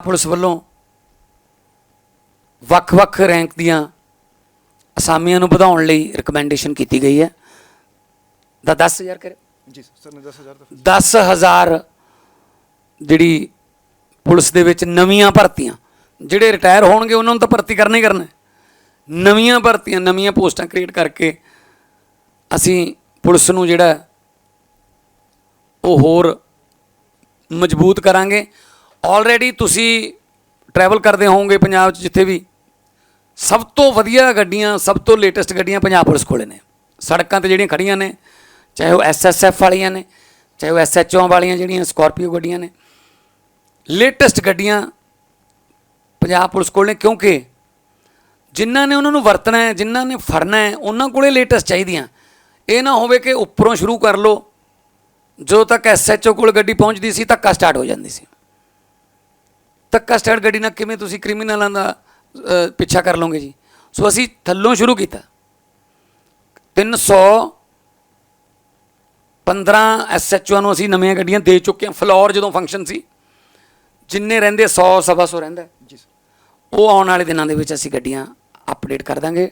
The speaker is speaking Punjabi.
ਪੁਲਿਸ ਵੱਲੋਂ ਵੱਖ-ਵੱਖ ਰੈਂਕ ਦੀਆਂ ਅਸਾਮੀਆਂ ਨੂੰ ਵਧਾਉਣ ਲਈ ਰეკਮੈਂਡੇਸ਼ਨ ਕੀਤੀ ਗਈ ਹੈ। ਦਾ 10000 ਕਰੇ ਜੀ ਸਰ ਨੇ 10000 ਦਾ 10000 ਜਿਹੜੀ ਪੁਲਿਸ ਦੇ ਵਿੱਚ ਨਵੀਆਂ ਭਰਤੀਆਂ ਜਿਹੜੇ ਰਿਟਾਇਰ ਹੋਣਗੇ ਉਹਨਾਂ ਨੂੰ ਤਾਂ ਭਰਤੀ ਕਰਨਾ ਹੀ ਕਰਨਾ। ਨਵੀਆਂ ਭਰਤੀਆਂ ਨਵੀਆਂ ਪੋਸਟਾਂ ਕ੍ਰੀਏਟ ਕਰਕੇ ਅਸੀਂ ਪੁਲਿਸ ਨੂੰ ਜਿਹੜਾ ਉਹ ਹੋਰ ਮਜ਼ਬੂਤ ਕਰਾਂਗੇ। ਆਲਰੇਡੀ ਤੁਸੀਂ ਟਰੈਵਲ ਕਰਦੇ ਹੋਵੋਗੇ ਪੰਜਾਬ 'ਚ ਜਿੱਥੇ ਵੀ। ਸਭ ਤੋਂ ਵਧੀਆ ਗੱਡੀਆਂ, ਸਭ ਤੋਂ ਲੇਟੈਸਟ ਗੱਡੀਆਂ ਪੰਜਾਬ ਪੁਲਿਸ ਕੋਲੇ ਨੇ। ਸੜਕਾਂ ਤੇ ਜਿਹੜੀਆਂ ਖੜੀਆਂ ਨੇ, ਚਾਹੇ ਉਹ ਐਸਐਸਐਫ ਵਾਲੀਆਂ ਨੇ, ਚਾਹੇ ਉਹ ਐਸਐਚਓ ਵਾਲੀਆਂ ਜਿਹੜੀਆਂ ਸਕਾਰਪੀਓ ਗੱਡੀਆਂ ਨੇ। ਲੇਟੈਸਟ ਗੱਡੀਆਂ ਪੰਜਾਬ ਪੁਲਿਸ ਕੋਲ ਨੇ ਕਿਉਂਕਿ ਜਿਨ੍ਹਾਂ ਨੇ ਉਹਨਾਂ ਨੂੰ ਵਰਤਣਾ ਹੈ, ਜਿਨ੍ਹਾਂ ਨੇ ਫੜਨਾ ਹੈ, ਉਹਨਾਂ ਕੋਲੇ ਲੇਟੈਸਟ ਚਾਹੀਦੀਆਂ। ਇਹ ਨਾ ਹੋਵੇ ਕਿ ਉੱਪਰੋਂ ਸ਼ੁਰੂ ਕਰ ਲਓ। ਜਦੋਂ ਤੱਕ ਐਸਐਚਓ ਕੋਲ ਗੱਡੀ ਪਹੁੰਚਦੀ ਸੀ, ਧੱਕਾ ਸਟਾਰਟ ਹੋ ਜਾਂਦੀ ਸੀ। ਧੱਕਾ ਸਟਾਰਟ ਗੱਡੀ ਨਾਲ ਕਿਵੇਂ ਤੁਸੀਂ ਕ੍ਰਿਮੀਨਲਾਂ ਦਾ ਪਿੱਛਾ ਕਰ ਲਓਗੇ ਜੀ? ਸੋ ਅਸੀਂ ਥੱਲੋਂ ਸ਼ੁਰੂ ਕੀਤਾ। 300 15 ਐਸਐਚਓ ਨੂੰ ਅਸੀਂ ਨਵੀਆਂ ਗੱਡੀਆਂ ਦੇ ਚੁੱਕੇ ਹਾਂ। ਫਲੋਰ ਜਦੋਂ ਫੰਕਸ਼ਨ ਸੀ, ਜਿੰਨੇ ਰਹਿੰਦੇ 100 ਸਵਾ ਸੌ ਰਹਿੰਦਾ ਹੈ। ਜੀ ਉਹ ਆਉਣ ਵਾਲੇ ਦਿਨਾਂ ਦੇ ਵਿੱਚ ਅਸੀਂ ਗੱਡੀਆਂ ਅਪਡੇਟ ਕਰ ਦਾਂਗੇ।